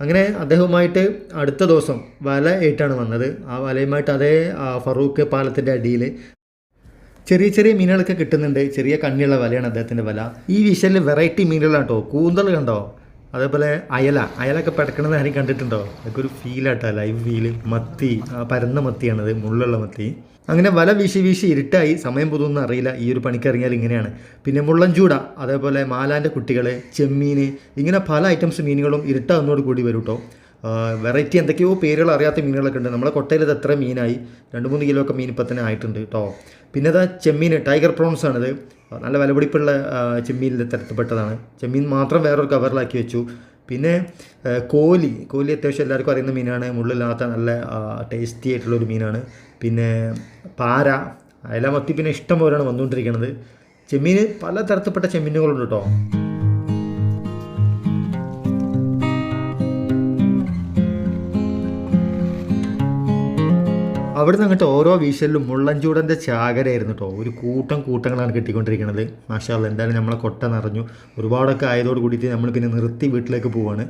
അങ്ങനെ അദ്ദേഹവുമായിട്ട് അടുത്ത ദിവസം വല ഏറ്റാണ് വന്നത്. ആ വലയുമായിട്ട് അതേ ഫറൂഖ് പാലത്തിന്റെ അടിയിൽ ചെറിയ ചെറിയ മീനുകളൊക്കെ കിട്ടുന്നുണ്ട്. ചെറിയ കണ്ണിയുള്ള വലയാണ് അദ്ദേഹത്തിന്റെ വല. ഈ വിഷയിൽ വെറൈറ്റി മീനുകളാണ് കേട്ടോ കൂന്തൽ കണ്ടോ? അതേപോലെ അയല. അയലൊക്കെ പിടക്കണത് ആരും കണ്ടിട്ടുണ്ടോ? അതൊക്കെ ഒരു ഫീലാട്ടോ ലൈവ് ഫീൽ മത്തി പരന്ന മത്തിയാണത് മുള്ളുള്ള മത്തി. അങ്ങനെ വല വീശി വീശി ഇരുട്ടായി. സമയം പൊതുവൊന്നും അറിയില്ല. ഈ ഒരു പണിക്ക് ഇറങ്ങിയാൽ ഇങ്ങനെയാണ്. പിന്നെ മുള്ളൻചൂട അതേപോലെ മാലാന്റെ കുട്ടികൾ ചെമ്മീൻ ഇങ്ങനെ പല ഐറ്റംസ് മീനുകളും ഇരുട്ടാകുന്നതോട് കൂടി വരും കേട്ടോ വെറൈറ്റി എന്തൊക്കെയോ പേരുകൾ അറിയാത്ത മീനുകളൊക്കെ ഉണ്ട്. നമ്മളെ കൊട്ടയിൽ ഇത് എത്ര മീനായി? രണ്ട് മൂന്ന് കിലോ ഒക്കെ മീൻ ഇപ്പം തന്നെ ആയിട്ടുണ്ട് കേട്ടോ പിന്നെ ഇതാ ചെമ്മീൻ ടൈഗർ പ്രോൺസ് ആണിത്. നല്ല വിലപിടിപ്പുള്ള ചെമ്മീനിൽ തരത്തിൽപ്പെട്ടതാണ്. ചെമ്മീൻ മാത്രം വേറൊരു കവറിലാക്കി വെച്ചു. പിന്നെ കോലി. കോലി അത്യാവശ്യം എല്ലാവർക്കും അറിയുന്ന മീനാണ്. മുള്ളില്ലാത്ത നല്ല ടേസ്റ്റി ആയിട്ടുള്ള ഒരു മീനാണ്. പിന്നെ പാര. അയല മത്തി പിന്നെ ഇഷ്ടം പോലെയാണ് വന്നുകൊണ്ടിരിക്കുന്നത് ചെമ്മീൻ പല തരത്തിൽപ്പെട്ട ചെമ്മീനുകളുണ്ട് കേട്ടോ അവിടുന്ന് അങ്ങോട്ട് ഓരോ വീശലിലും മുള്ളൻചൂടന്റെ ചാകരയായിരുന്നു കേട്ടോ ഒരു കൂട്ടം കൂട്ടങ്ങളാണ് കിട്ടിക്കൊണ്ടിരിക്കുന്നത് മാഷാല്ല എന്തായാലും നമ്മളെ കൊട്ട നിറഞ്ഞു. ഒരുപാടൊക്കെ ആയതോട് കൂടിയിട്ട് നമ്മൾ പിന്നെ നിർത്തി വീട്ടിലേക്ക് പോവാണ്.